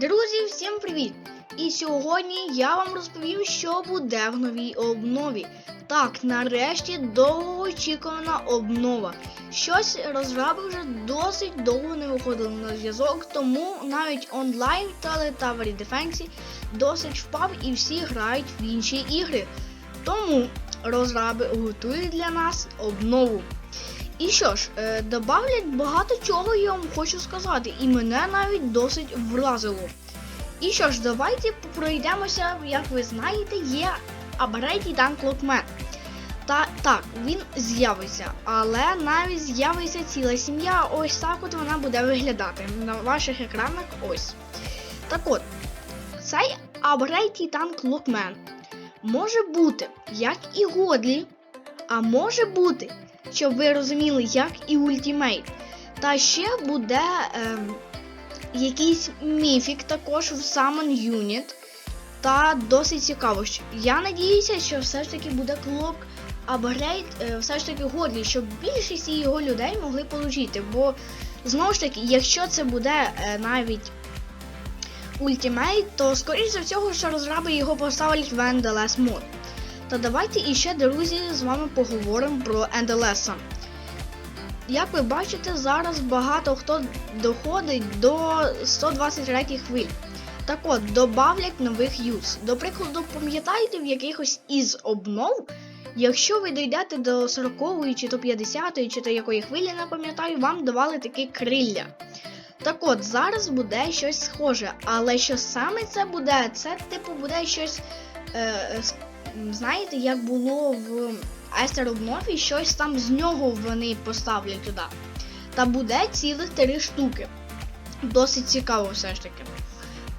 Друзі, всім привіт! І сьогодні я вам розповім, що буде в новій обнові. Так, нарешті довгоочікувана обнова. Щось розраби вже досить довго не виходили на зв'язок, тому навіть онлайн в Tower Defense досить впав і всі грають в інші ігри. Тому розраби готують для нас обнову. І що ж, е, добавлять багато чого, я вам хочу сказати, і мене навіть досить вразило. І що ж, давайте пройдемося, як ви знаєте, є апгрейд Titan Clockman. Та так, він з'явиться, але навіть з'явиться ціла сім'я. Ось так от вона буде виглядати на ваших екранах. Ось. Так от, цей апгрейд Titan Clockman може бути як і Годлі, а може бути щоб ви розуміли, як і Ultimate. Та ще буде ем, якийсь міфік також в Summon Unit. Та досить цікаво. Я надіюся, що все ж таки буде клок апгрейд, е, все ж таки годний, щоб більшість його людей могли отримати. Бо знову ж таки, якщо це буде е, навіть Ultimate, то скоріш за всього, що розраби його поставлять в NDLS мод. Та давайте іще, друзі, з вами поговоримо про NDLS. Як ви бачите, зараз багато хто доходить до 123 хвиль. Так от, добавлять нових юз. До прикладу, пам'ятаєте в якихось із обнов, якщо ви дійдете до 40-ї, чи до 50-ї, чи до якої хвилі, не пам'ятаю, вам давали такі крилля. Так от, зараз буде щось схоже, але що саме це буде? Це типу буде щось. Е, м, знаєте, як було в Естер обнові, щось там з нього вони поставлять туди. Та буде цілих три штуки. Досить цікаво все ж таки.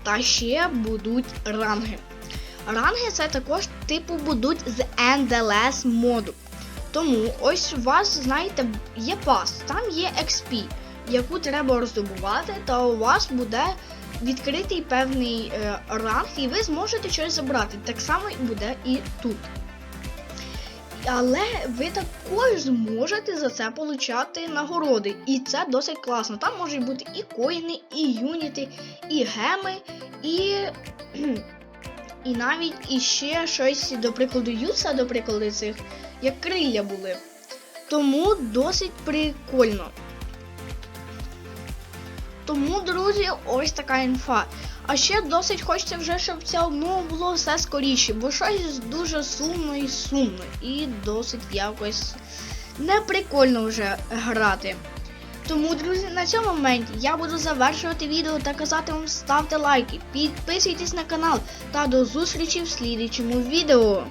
Та ще будуть ранги. Ранги це також типу будуть з NDLS моду. Тому ось у вас, знаєте, є пас, там є XP, яку треба роздобувати, та у вас буде відкритий певний е, ранг, і ви зможете щось забрати. Так само буде і тут. Але ви також зможете за це получати нагороди. І це досить класно. Там можуть бути і коїни, і юніти, і геми, і. І навіть іще щось, до прикладу, юса, до прикладу, цих, як крилля були. Тому досить прикольно. Тому, друзі, ось така інфа. А ще досить хочеться вже, щоб ця обнова було все скоріше, бо щось дуже сумно і сумно. І досить якось неприкольно вже грати. Тому, друзі, на цьому моменті я буду завершувати відео та казати вам ставте лайки, підписуйтесь на канал та до зустрічі в слідчому відео.